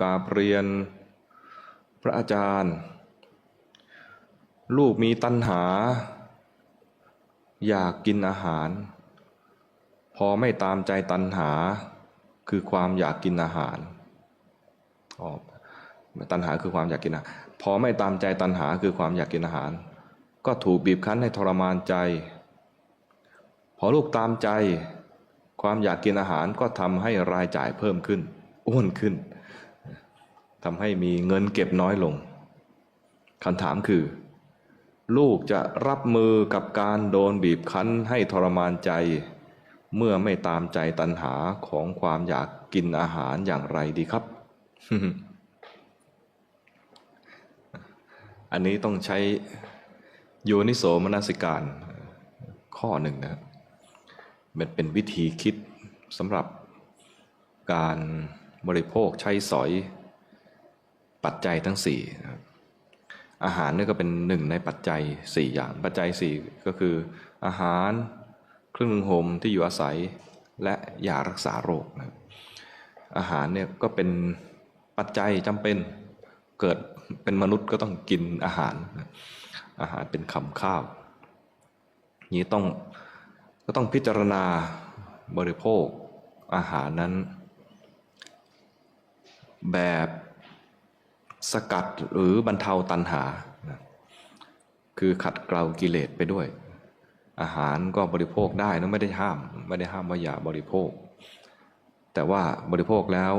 กาบเรียน พระอาจารย์ ลูกมีตัณหา อยากกินอาหาร พอไม่ตามใจตัณหา คือความอยากกินอาหารอ๋อตัณหาคือความอยากกินอาหารพอไม่ตามใจตัณหาคือความอยากกินอาหาร ก็ถูกบีบคั้นให้ทรมานใจ พอลูกตามใจ ความอยากกินอาหารก็ทำให้รายจ่ายเพิ่มขึ้นอ้วนขึ้น ทำให้มีเงินเก็บน้อยลงคำถามคือ ลูกจะรับมือกับการโดนบีบคั้นให้ทรมานใจ เมื่อไม่ตามใจตัณหาของความอยากกินอาหารอย่างไรดีครับ อันนี้ต้องใช้โยนิโสมนสิการข้อหนึ่งนะมันเป็นวิธีคิดสำหรับการบริโภคใช้สอย ปัจจัยทั้งสี่นะครับอาหารนี่ก็เป็นหนึ่งในปัจจัยสี่อย่าง ปัจจัยสี่ก็คือ อาหารเครื่องนึ่งห่มที่อยู่อาศัยและยารักษาโรคนะอาหารเนี่ยก็เป็นปัจจัยจำเป็นเกิดเป็นมนุษย์ก็ต้องกินอาหาร อาหารเป็นคำข้าวนี้ต้องก็ต้องพิจารณาบริโภคอาหารนั้น แบบ สกัดหรือบรรเทาตันหา คือขัดเกลากิเลสไปด้วย อาหารก็บริโภคได้นะไม่ได้ห้าม ไม่ได้ห้ามว่าอย่าบริโภค แต่ว่าบริโภคแล้ว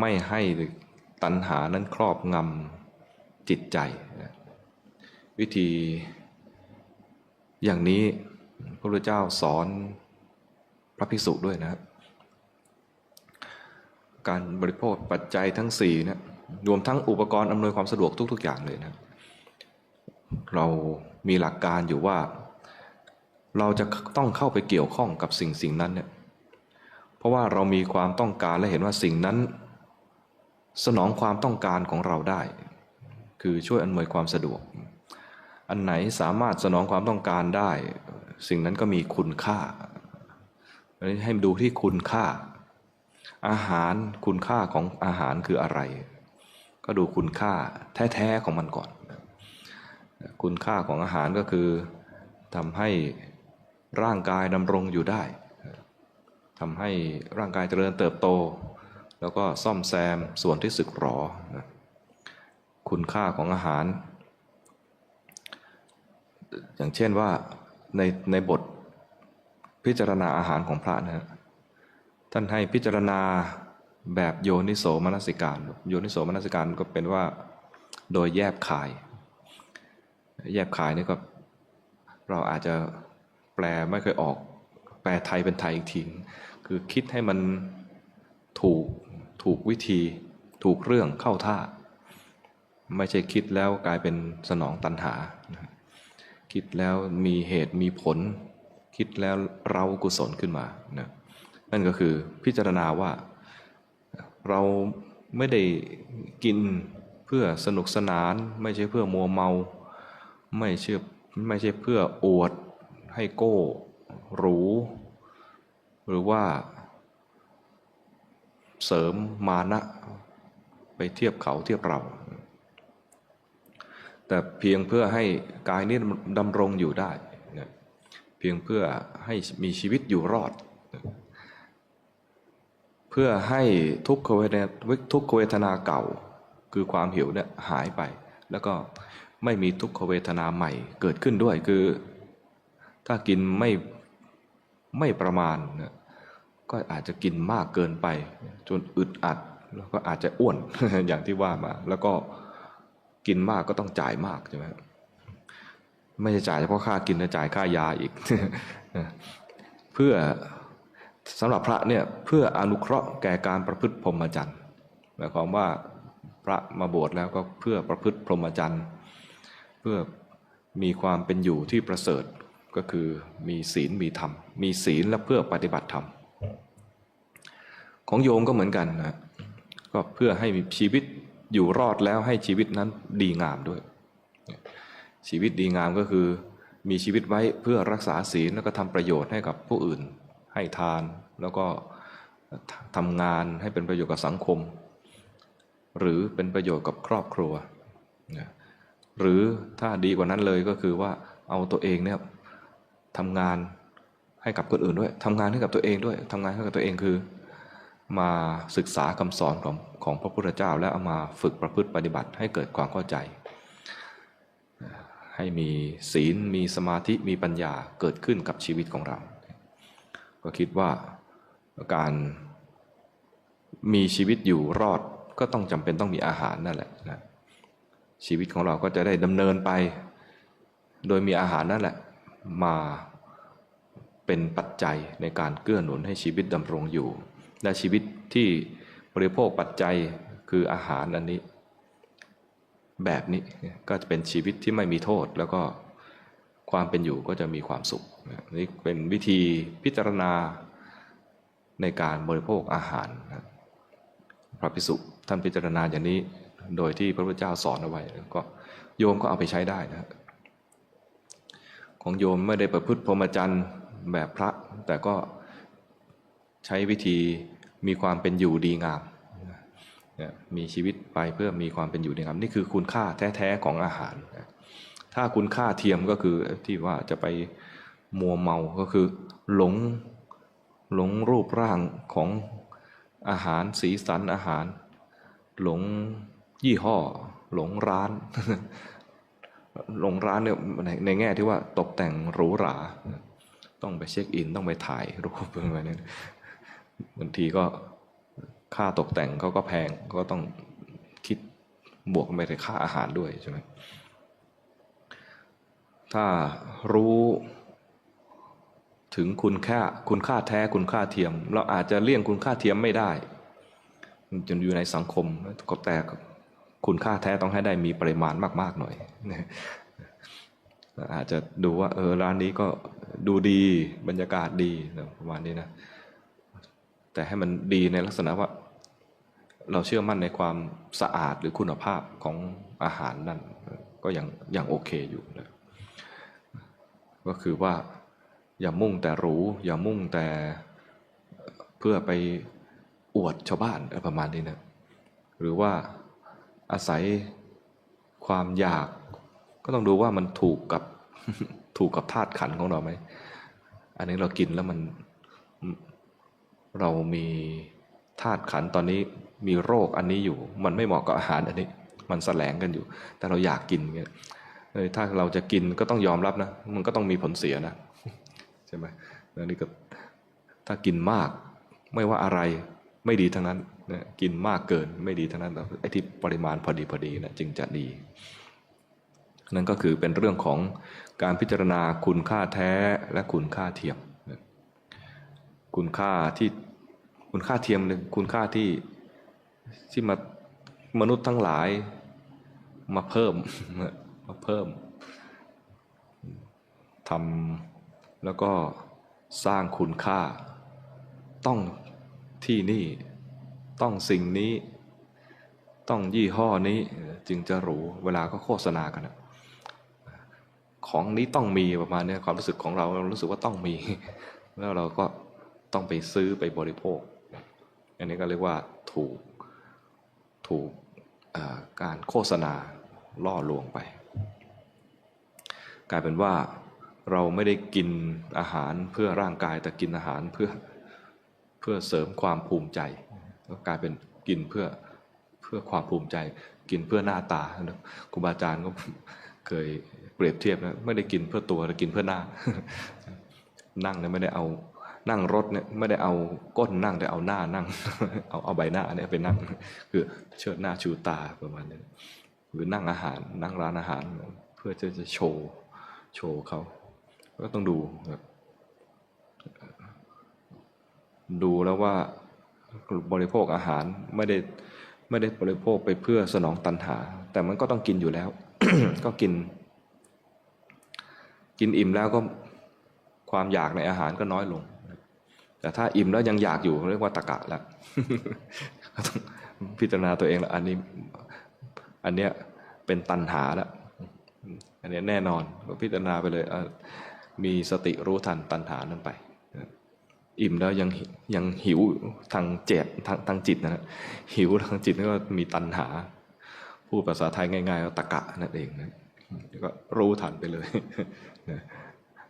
ไม่ให้ตัณหานั้นครอบงำจิตใจ วิธีอย่างนี้พระพุทธเจ้าสอนพระภิกษุด้วยนะครับ การบริโภคปัจจัยทั้งสี่นะรวมทั้งอุปกรณ์อำนวยความสะดวกทุก ๆ อย่างเลยนะเรามีหลักการอยู่ว่า เราจะต้องเข้าไปเกี่ยวข้องกับสิ่งสิ่งนั้นเนี่ยเพราะว่าเรามีความต้องการและเห็นว่าสิ่งนั้น สนองความต้องการของเราได้ คือช่วยอำนวยความสะดวก อันไหนสามารถสนองความต้องการได้ สิ่งนั้นก็มีคุณค่าให้ดูที่คุณค่า อาหารคุณค่าของอาหารคืออะไร ก็ดูคุณค่าแท้ๆของมันก่อน คุณค่าของอาหารก็คือทำให้ร่างกายดำรงอยู่ได้ทำให้ร่างกายเจริญเติบโต แล้วก็ซ่อมแซมส่วนที่สึกหรอ คุณค่าของอาหาร อย่างเช่นว่าในในบทพิจารณาอาหารของพระนะ ท่านให้พิจารณาแบบโยนิโสมนสิการ โยนิโสมนสิการก็เป็นว่าโดยแยบคาย แยบคายนี่ก็เราอาจจะแปลไม่เคยออก แปลไทยเป็นไทยอีกทีคือคิดให้มันถูกถูกวิธีถูกเรื่องเข้าท่า ไม่ใช่คิดแล้วกลายเป็นสนองตันหา คิดแล้วมีเหตุมีผล คิดแล้วเรากุศลขึ้นมานะ นั่นก็คือพิจารณาว่าเราไม่ได้กินเพื่อสนุกสนาน ไม่ใช่เพื่อมัวเมา ไม่ใช่ไม่ใช่เพื่ออวดให้โก้หรูหรือว่า เสริมมานะ ไปเทียบเขาเทียบเรา แต่เพียงเพื่อให้กายนี้ดำรงอยู่ได้ เพียงเพื่อให้มีชีวิตอยู่รอด พื่อให้ทุกขเวทนาทุกขเวทนาเก่า คือความหิวเนี่ยหายไป แล้วก็ไม่มีทุกขเวทนาใหม่เกิดขึ้นด้วยคือ ถ้ากินไม่ไม่ประมาณนะก็อาจจะกินมากเกินไป จนอึดอัด แล้วก็อาจจะอ้วนอย่างที่ว่ามา แล้วก็กินมากก็ต้องจ่ายมากใช่ไหมไม่ใช่จ่ายเฉพาะค่ากินนะจ่ายค่ายาอีก เพื่อ สำหรับพระเนี่ยเพื่ออนุเคราะห์แก่การประพฤติพรหมจรรย์หมายความว่าพระมาบวชแล้วก็เพื่อประพฤติพรหมจรรย์เพื่อมีความเป็นอยู่ที่ประเสริฐก็คือมีศีลมีธรรม มีศีลและเพื่อปฏิบัติธรรม ของโยมก็เหมือนกันนะก็เพื่อให้ชีวิตอยู่รอดแล้วให้ชีวิตนั้นดีงามด้วย ชีวิตดีงามก็คือมีชีวิตไว้เพื่อรักษาศีลแล้วก็ทำประโยชน์ให้กับผู้อื่น ให้ทาน แล้วก็ทำงานให้เป็นประโยชน์กับสังคม หรือเป็นประโยชน์กับครอบครัวนะหรือถ้าดีกว่านั้นเลยก็คือว่าเอาตัวเองเนี่ยทำงานให้กับคนอื่นด้วยทำงานให้กับตัวเองด้วยทำงานให้กับตัวเองคือ มาศึกษาคำสอนของของพระพุทธเจ้า แล้วเอามาฝึกประพฤติปฏิบัติให้เกิดความเข้าใจ ให้มีศีลมีสมาธิมีปัญญาเกิดขึ้นกับชีวิตของเรา ก็คิดว่าการมีชีวิตอยู่รอดก็ต้องจำเป็นต้องมีอาหารนั่นแหละนะชีวิตของเราก็จะได้ดำเนินไป โดยมีอาหารนั่นแหละ มาเป็นปัจจัยในการเกื้อหนุนให้ชีวิตดำรงอยู่ และชีวิตที่บริโภคปัจจัยคืออาหารอันนี้ แบบนี้ก็จะเป็นชีวิตที่ไม่มีโทษแล้วก็ ความเป็นอยู่ก็จะมีความสุขนี่เป็นวิธีพิจารณาในการบริโภคอาหารพระพิสุท่านพิจารณาอย่างนี้โดยที่พระพุทธเจ้าสอนเอาไว้ก็โยมก็เอาไปใช้ได้นะของโยมไม่ได้ประพฤติพรหมจรรย์แบบพระ แต่ก็ใช้วิธีมีความเป็นอยู่ดีงามมีชีวิตไปเพื่อมีความเป็นอยู่ดีงามนี่คือคุณค่าแท้ๆของอาหาร ถ้าคุณค่าเทียมก็คือที่ว่าจะไปมัวเมาก็คือ หลงหลงรูปร่างของอาหารสีสันอาหาร หลงยี่ห้อ หลงร้าน หลงร้านเนี่ยในในแง่ที่ว่าตกแต่งหรูหรา ต้องไปเช็คอิน ต้องไปถ่ายรูปอะไรเนี่ยบางทีก็ค่าตกแต่งเขาก็แพงก็ต้องคิดบวกไปในค่าอาหารด้วยใช่ไหม ถ้ารู้ถึงคุณค่าคุณค่าแท้คุณค่าเทียม เราอาจจะเลี่ยงคุณค่าเทียมไม่ได้จนอยู่ในสังคมก็แต่คุณค่าแท้ต้องให้ได้มีปริมาณมาก ๆ หน่อยอาจจะดูว่าเออร้านนี้ก็ดูดีบรรยากาศดีประมาณนี้นะ แต่ให้มันดีในลักษณะว่า เราเชื่อมั่นในความสะอาดหรือคุณภาพของอาหารนั่นก็ยังยังโอเคอยู่นะ ก็คือว่าอย่ามุ่งแต่รู้ อย่ามุ่งแต่เพื่อไปอวดชาวบ้านอะไรประมาณนี้นะหรือว่าอาศัยความอยาก ก็ต้องดูว่ามันถูกกับถูกกับธาตุขันของเราไหม อันนี้เรากินแล้วมันเรามีธาตุขันตอนนี้มีโรคอันนี้อยู่ มันไม่เหมาะกับอาหารอันนี้ มันแสลงกันอยู่ แต่เราอยากกินเงี้ย ถ้าเราจะกินก็ต้องยอมรับนะ มันก็ต้องมีผลเสียนะ ใช่ไหมแล้วนี่ก็ถ้ากินมากไม่ว่าอะไรไม่ดีทั้งนั้นนะกินมากเกินไม่ดีทั้งนั้นไอ้ที่ปริมาณพอดีพอดีนะจึงจะดี นั่นก็คือเป็นเรื่องของการพิจารณาคุณค่าแท้และคุณค่าเทียม คุณค่าที่คุณค่าเทียมหนึ่งคุณค่าที่ที่มามนุษย์ทั้งหลายมาเพิ่ม มาเพิ่มทำแล้วก็สร้างคุณค่า ต้องที่นี่ต้องสิ่งนี้ ต้องยี่ห้อนี้จึงจะรู้เวลาก็โฆษณากันของนี้ต้องมีประมาณนี้ความรู้สึกของเราเรารู้สึกว่าต้องมี แล้วเราก็ต้องไปซื้อไปบริโภค อันนี้ก็เรียกว่าถูกถูกการโฆษณาล่อลวงไป กลายเป็นว่าเราไม่ได้กินอาหารเพื่อร่างกายแต่กินอาหารเพื่อเพื่อเสริมความภูมิใจก็กลายเป็นกินเพื่อเพื่อความภูมิใจ กินเพื่อหน้าตาครูบาอาจารย์ก็เคยเปรียบเทียบนะไม่ได้กินเพื่อตัวแต่กินเพื่อหน้า นั่งเนี่ยไม่ได้เอานั่งรถเนี่ยไม่ได้เอาก้นนั่งแต่เอาหน้านั่ง เอาเอาใบหน้าเนี่ยไปนั่ง คือเชิดหน้าชูตาประมาณนี้หรือนั่งอาหารนั่งร้านอาหาร เพื่อจะจะโชว์ โชว์เขาก็ต้องดูดูแล้วว่าบริโภคอาหารไม่ได้ไม่ได้บริโภคไปเพื่อสนองตัณหา แต่มันก็ต้องกินอยู่แล้ว ก็กิน กินอิ่มแล้วก็ความอยากในอาหารก็น้อยลง แต่ถ้าอิ่มแล้วยังอยากอยู่เรียกว่าตะกะแล้วต้องพิจารณาตัวเองแล้วอันนี้ อันเนี้ยเป็นตัณหาแล้ว อันนี้แน่นอนก็พิจารณาไปเลยมีสติรู้ทันตัณหานั้นไป อิ่มแล้วยังยังหิวทางเจตทางทางจิตนะฮะหิวทางจิตก็มีตัณหา พูดภาษาไทยง่ายๆก็ตะกะนั่นเองนะก็รู้ทันไปเลยนะ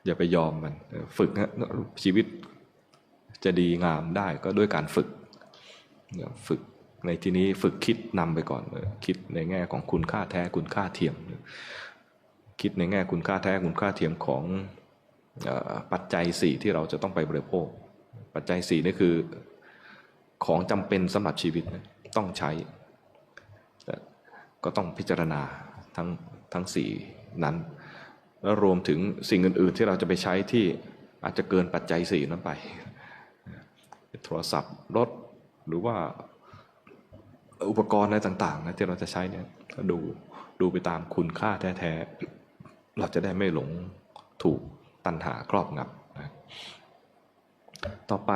อย่าไปยอมมัน ฝึกนะชีวิตจะดีงามได้ก็ด้วยการฝึก ฝึกในที่นี้ฝึกคิดนำไปก่อน คิดในแง่ของคุณค่าแท้คุณค่าเทียม คิดในแง่คุณค่าแท้คุณค่าเทียมของอปัจจัยสี่ที่เราจะต้องไปบริโภค ปัจจัยสี่นี่คือของจำเป็นสำหรับชีวิตต้องใช้ ก็ต้องพิจารณาทั้งทั้งสี่นั้น แล้วรวมถึงสิ่งอื่น ๆ ที่เราจะไปใช้ที่อาจจะเกินปัจจัยสี่นั้นไป โทรศัพท์รถหรือว่าอุปกรณ์อะไรต่างๆนะที่เราจะใช้เนี่ยดูดูไปตามคุณค่าแท้ๆ เราจะได้ไม่หลงถูกตัณหาครอบงำนะต่อไป